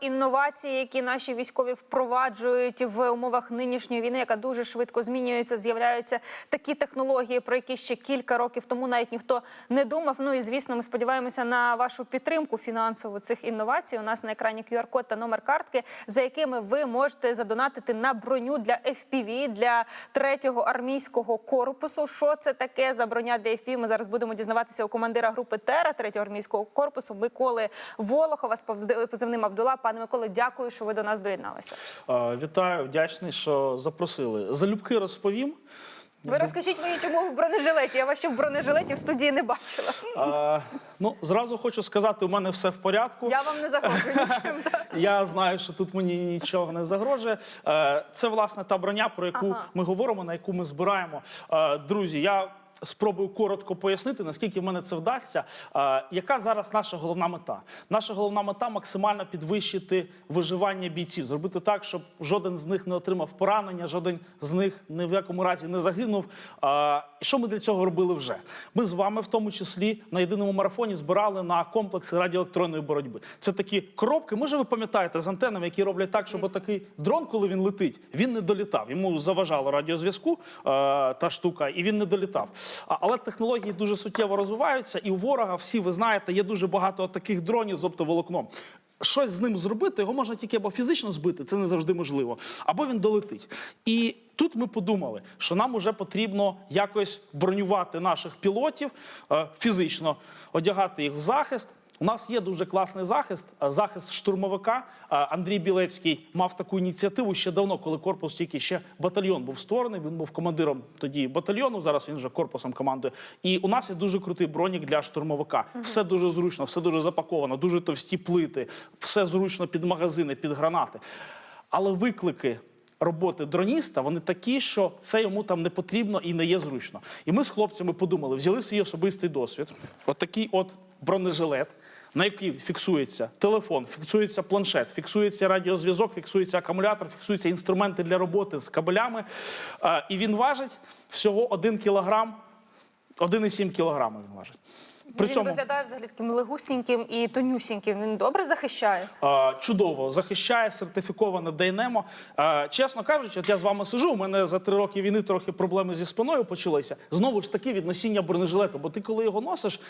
інновації, які наші військові впроваджують в умовах нинішньої війни, яка дуже швидко змінюється. З'являються такі технології, про які ще кілька років тому навіть ніхто не думав. Ну і звісно, ми сподіваємося на вашу підтримку фінансову цих інновацій. У нас на екрані QR-код та номер картки, за якими ви можете задонатити на броню для FPV, для третього армійського корпусу. Що це таке за броня для FPV? Ми зараз будемо дізнаватися у командира групи Тера третього армійського корпусу Миколи Волохова з позивним Абдула. Пане Миколе, дякую, що ви до нас доєдналися. Вітаю, вдячний, що запросили. Залюбки розповім. Ви розкажіть мені, чому в бронежилеті? Я вас ще в бронежилеті в студії не бачила. Е, Ну, зразу хочу сказати, у мене все в порядку. Я вам не загрожую нічим. Я знаю, що тут мені нічого не загрожує. Е, Це власне та броня, про яку Ага. ми говоримо, на яку ми збираємо. Е, Друзі, я. Спробую коротко пояснити, наскільки в мене це вдасться. Е, яка зараз наша головна мета? Наша головна мета максимально підвищити виживання бійців, зробити так, щоб жоден з них не отримав поранення, жоден з них ні в якому разі не загинув. Е, і що ми для цього робили вже? Ми з вами, в тому числі, на єдиному марафоні збирали на комплекси радіоелектронної боротьби. Це такі коробки. Може, ви пам'ятаєте з антенами, які роблять так, щоб такий дрон, коли він летить, він не долітав. Йому заважало радіозв'язку е, та штука, і він не долітав. Але технології дуже суттєво розвиваються, і у ворога всі ви знаєте, є дуже багато таких дронів з оптоволокном. Щось з ним зробити, його можна тільки або фізично збити, це не завжди можливо, або він долетить. І тут ми подумали, що нам вже потрібно якось бронювати наших пілотів е, фізично, одягати їх в захист. У нас є дуже класний захист, е, захист штурмовика. Е, Андрій Білецький мав таку ініціативу ще давно, коли корпус тільки ще батальйон був створений. Він був командиром тоді батальйону. Зараз він вже корпусом командує. І у нас є дуже крутий бронік для штурмовика. Все дуже зручно, все дуже запаковано, дуже товсті плити, все зручно під магазини, під гранати. Але виклики роботи дроніста вони такі, що це йому там не потрібно і не є зручно. І ми з хлопцями подумали, взяли свій особистий досвід, от такий от бронежилет. На який фіксується телефон, фіксується планшет, фіксується радіозв'язок, фіксується акумулятор, фіксуються інструменти для роботи з кабелями. Е, і він важить всього 1 кілограм, 1,7 кілограма він важить. Він виглядає взагалі таким легусіньким і тонюсіньким. Він добре захищає. Е, Чудово захищає сертифіковане Дайнемо. Е, Чесно кажучи, от я з вами сижу. У мене за три роки війни трохи проблеми зі спиною почалися. Знову ж таки, від носіння бронежилету. Бо ти, коли його носиш,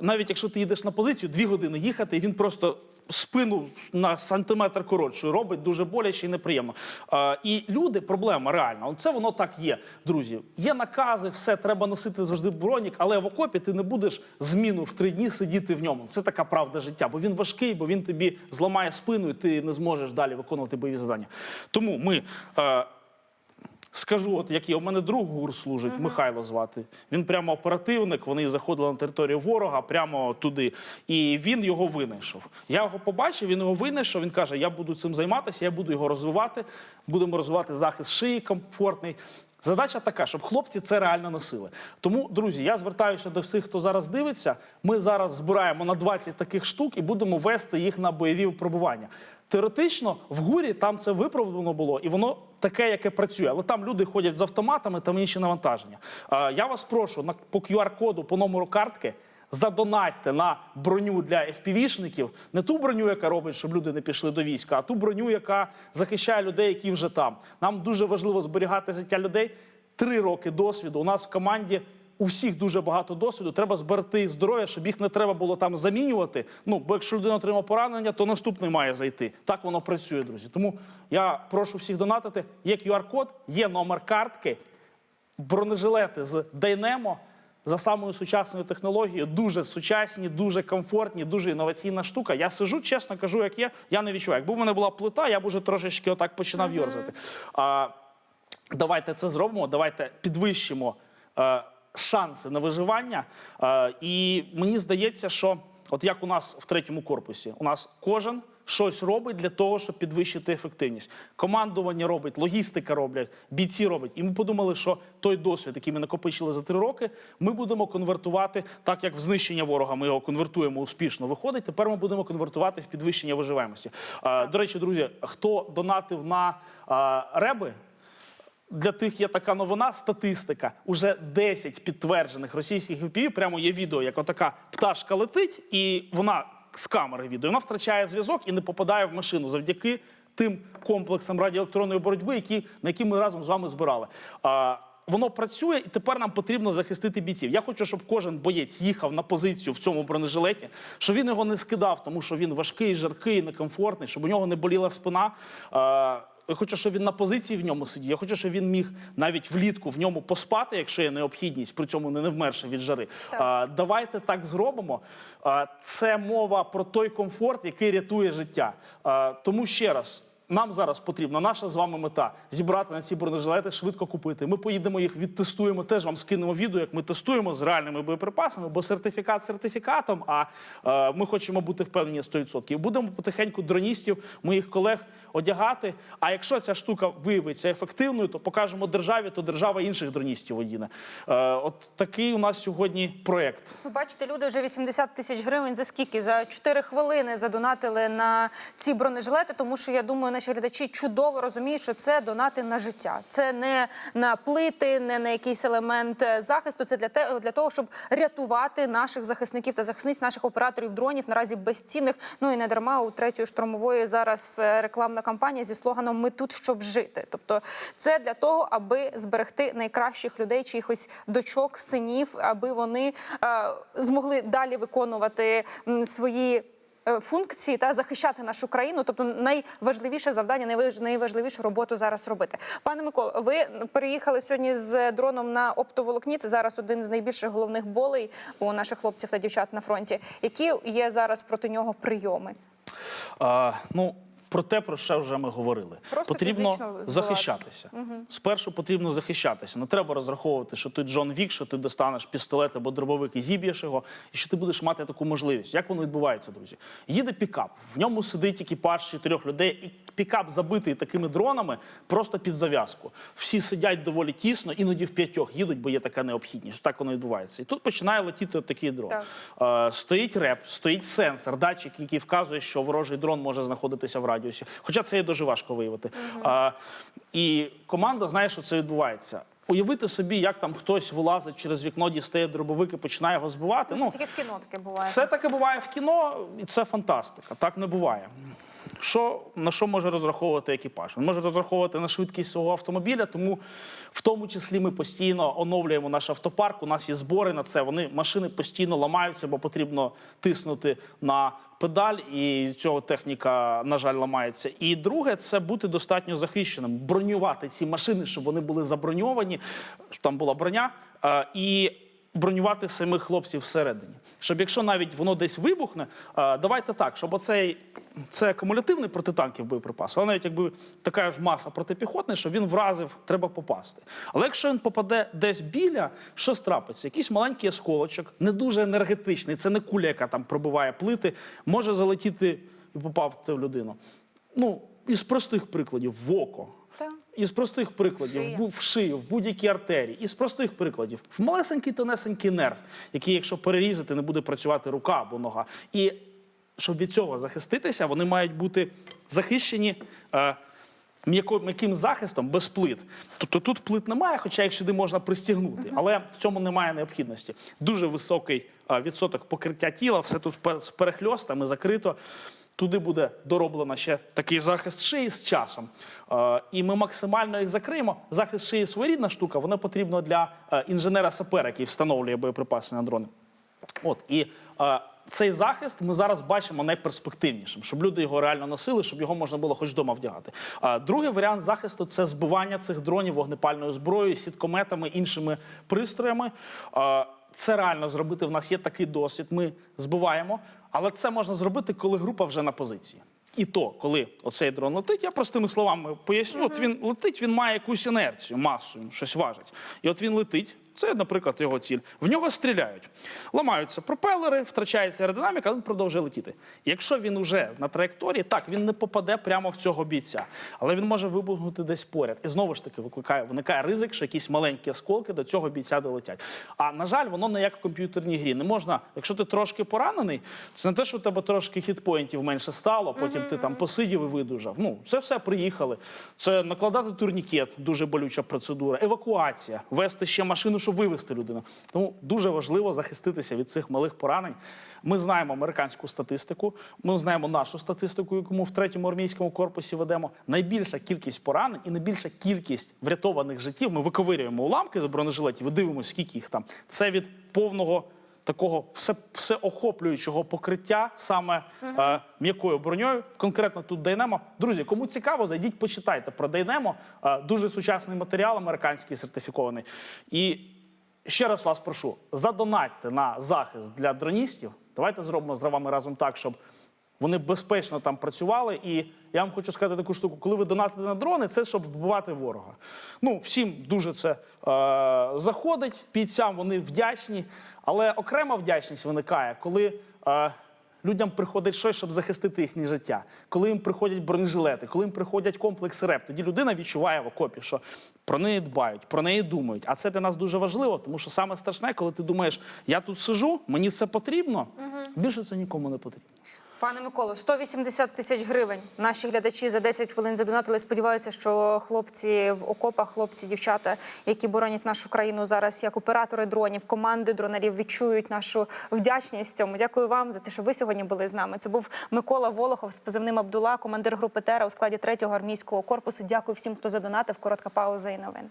навіть якщо ти їдеш на позицію, дві години їхати, і він просто спину на сантиметр коротшою робить дуже боляче і неприємно. Е, І люди, проблема реальна. Це воно так є, друзі. Є накази, все треба носити завжди бронік, але в окопі ти не будеш зміну в три дні сидіти в ньому. Це така правда життя, бо він важкий, бо він тобі зламає спину, і ти не зможеш далі виконувати бойові завдання. Тому ми. Е, Скажу, от який у мене друг гур служить, Михайло звати. Він прямо оперативник. Вони заходили на територію ворога прямо туди. І він його винайшов. Я його побачив, він його винайшов. Він каже: Я буду цим займатися, я буду його розвивати. Будемо розвивати захист шиї комфортний. Задача така, щоб хлопці це реально носили. Тому, друзі, я звертаюся до всіх, хто зараз дивиться. Ми зараз збираємо на 20 таких штук і будемо вести їх на бойові випробування. Теоретично в гурі там це виправдано було, і воно таке, яке працює. Але там люди ходять з автоматами, там інші навантаження. Я вас прошу на по QR-коду, по номеру картки. Задонатьте на броню для FPV-шників, не ту броню, яка робить, щоб люди не пішли до війська, а ту броню, яка захищає людей, які вже там. Нам дуже важливо зберігати життя людей. Три роки досвіду. У нас в команді у всіх дуже багато досвіду. Треба зберегти здоров'я, щоб їх не треба було там замінювати. Ну, бо якщо людина отримала поранення, то наступний має зайти. Так воно працює, друзі. Тому я прошу всіх донатити. Є QR-код, є номер картки, бронежилети з Дайнемо. За самою сучасною технологією, дуже сучасні, дуже комфортні, дуже інноваційна штука. Я сижу, чесно кажу, як є, я не відчуваю. Якби в мене була плита, я б уже трошечки отак починав йорзати. А, давайте це зробимо, давайте підвищимо е, шанси на виживання. Е, і мені здається, що от як у нас в третьому корпусі, у нас кожен щось робить для того, щоб підвищити ефективність. Командування робить, логістика роблять, бійці роблять. І ми подумали, що той досвід, який ми накопичили за три роки, ми будемо конвертувати так, як в знищення ворога. Ми його конвертуємо успішно. Виходить. Тепер ми будемо конвертувати в підвищення виживаємості. Е, до речі, друзі, хто донатив на е, реби? Для тих є така новина, статистика. Уже 10 підтверджених російських ВПІ, прямо є відео, як отака пташка летить, і вона з камери відео. Вона втрачає зв'язок і не попадає в машину завдяки тим комплексам радіоелектронної боротьби, які, на які ми разом з вами збирали. А, Воно працює, і тепер нам потрібно захистити бійців. Я хочу, щоб кожен боєць їхав на позицію в цьому бронежилеті, щоб він його не скидав, тому що він важкий, жаркий, некомфортний, щоб у нього не боліла спина. Я хочу, щоб він на позиції в ньому сидів. Я хочу, щоб він міг навіть влітку в ньому поспати, якщо є необхідність, при цьому не вмерше від жари. Так. А, давайте так зробимо. А, Це мова про той комфорт, який рятує життя. А, Тому ще раз. Нам зараз потрібна наша з вами мета зібрати на ці бронежилети, швидко купити. Ми поїдемо їх, відтестуємо. Теж вам скинемо відео, як ми тестуємо з реальними боєприпасами, бо сертифікат сертифікатом. А е, ми хочемо бути впевнені 100%. Будемо потихеньку дроністів, моїх колег одягати. А якщо ця штука виявиться ефективною, то покажемо державі, то держава інших дроністів одіне. Е, от такий у нас сьогодні проект. Ви бачите, люди вже 80 тисяч гривень за скільки? За 4 хвилини задонатили на ці бронежилети, тому що я думаю, наші глядачі чудово розуміють, що це донати на життя. Це не на плити, не на якийсь елемент е, захисту. Це для те, для того, щоб рятувати наших захисників та захисниць, наших операторів дронів наразі безцінних. Ну і не дарма у третьої штурмової зараз е, рекламна кампанія зі слоганом Ми тут щоб жити. Тобто, це для того, аби зберегти найкращих людей, чиїхось дочок, синів, аби вони е, змогли далі виконувати свої. Е, Функції та захищати нашу країну, тобто найважливіше завдання, найваж- найважливішу роботу зараз робити. Пане Миколо, ви переїхали сьогодні з дроном на оптоволокні. Це зараз один з найбільших головних болей у наших хлопців та дівчат на фронті. Які є зараз проти нього прийоми? А, ну, про те, про що вже ми говорили. Просто потрібно фізично захищатися. Спершу потрібно захищатися. Не треба розраховувати, що ти Джон Вік, що ти достанеш пістолет або дробовик і зіб'єш його, і що ти будеш мати таку можливість. Як воно відбувається, друзі? Їде пікап, в ньому сидить екіпаж чотирьох людей, і пікап забитий такими дронами просто під зав'язку. Всі сидять доволі тісно, іноді в п'ятьох їдуть, бо є така необхідність. Так воно відбувається. І тут починає летіти от такий дрон. Так. Е, стоїть реп, стоїть сенсор, датчик, який вказує, що ворожий дрон може знаходитися в радіусі. Хоча це є дуже важко виявити. Е, і команда знає, що це відбувається. Уявити собі, як там хтось вилазить через вікно, дістає дробовик і починає його збивати. Ну, Ну, тільки в кіно таке буває. це таке буває в кіно, і це фантастика. Так не буває. Що, на що може розраховувати екіпаж? Він може розраховувати на швидкість свого автомобіля, тому в тому числі ми постійно оновлюємо наш автопарк. У нас є збори на це. Вони машини постійно ламаються, бо потрібно тиснути на педаль, і цього техніка, на жаль, ламається. І друге, це бути достатньо захищеним, бронювати ці машини, щоб вони були заброньовані, щоб там була броня. е, І бронювати самих хлопців всередині. Щоб якщо навіть воно десь вибухне, давайте так, щоб оцей це акумулятивний протитанків боєприпас, але навіть якби така ж маса протипіхотний, щоб він вразив, треба попасти. Але якщо він попаде десь біля, що страпиться? Якийсь маленький осколочок, не дуже енергетичний, це не куля, яка там пробиває плити, може залетіти і попав це в людину. Ну, із простих прикладів в око. Із простих прикладів Шия. в шию, в будь-якій артерії. Із простих прикладів в малесенький тонесенький нерв, який, якщо перерізати, не буде працювати рука або нога. І щоб від цього захиститися, вони мають бути захищені. Е, М'яким захистом без плит. Тобто тут плит немає, хоча їх сюди можна пристігнути, але в цьому немає необхідності. Дуже високий е, відсоток покриття тіла, все тут з перехльостами закрито. Туди буде дороблено ще такий захист шиї з часом. Е, і ми максимально їх закриємо. Захист шиї своєрідна штука, вона потрібна для е, інженера-сапера, який встановлює боєприпаси на дрони. От і е, цей захист ми зараз бачимо найперспективнішим, щоб люди його реально носили, щоб його можна було хоч вдома вдягати. А другий варіант захисту це збивання цих дронів вогнепальною зброєю, сіткометами, іншими пристроями. Це реально зробити. В нас є такий досвід. Ми збиваємо, але це можна зробити, коли група вже на позиції. І то, коли оцей дрон летить, я простими словами поясню. От він летить, він має якусь інерцію, масу, щось важить. І от він летить. Це, наприклад, його ціль. В нього стріляють, ламаються пропелери, втрачається аеродинаміка, він продовжує летіти. Якщо він уже на траєкторії, так він не попаде прямо в цього бійця, але він може вибухнути десь поряд. І знову ж таки викликає, виникає ризик, що якісь маленькі осколки до цього бійця долетять. А на жаль, воно не як в комп'ютерній грі. Не можна, якщо ти трошки поранений, це не те, що у тебе трошки хітпоінтів менше стало, потім ти там посидів і видужав. Ну, це все приїхали. Це накладати турнікет, дуже болюча процедура, евакуація, вести ще машину щоб вивести людину. Тому дуже важливо захиститися від цих малих поранень. Ми знаємо американську статистику, ми знаємо нашу статистику, яку ми в третьому армійському корпусі ведемо. Найбільша кількість поранень і найбільша кількість врятованих життів. Ми виковирюємо уламки з бронежилетів і дивимося, скільки їх там. Це від повного такого все, всеохоплюючого покриття саме е, м'якою броньою. Конкретно тут Дайнемо. Друзі, кому цікаво, зайдіть, почитайте про Дайнемо. Е, дуже сучасний матеріал, американський сертифікований. І ще раз вас прошу: задонатьте на захист для дроністів. Давайте зробимо з вами разом так, щоб. Вони безпечно там працювали, і я вам хочу сказати таку штуку: коли ви донатите на дрони, це щоб вбивати ворога. Ну всім дуже це е, заходить. Бійцям вони вдячні, але окрема вдячність виникає, коли е, людям приходить щось, щоб захистити їхнє життя. Коли їм приходять бронежилети, коли їм приходять комплекси РЕП, тоді людина відчуває в окопі, що про неї дбають, про неї думають. А це для нас дуже важливо, тому що саме страшне, коли ти думаєш, я тут сижу, мені це потрібно. Більше це нікому не потрібно. Пане Миколо, 180 тисяч гривень. Наші глядачі за 10 хвилин задонатили. Сподіваюся, що хлопці в окопах, хлопці, дівчата, які боронять нашу країну зараз, як оператори дронів, команди дронерів, відчують нашу вдячність цьому. Дякую вам за те, що ви сьогодні були з нами. Це був Микола Волохов з позивним Абдула, командир групи Тера у складі 3-го армійського корпусу. Дякую всім, хто задонатив. Коротка пауза і новин.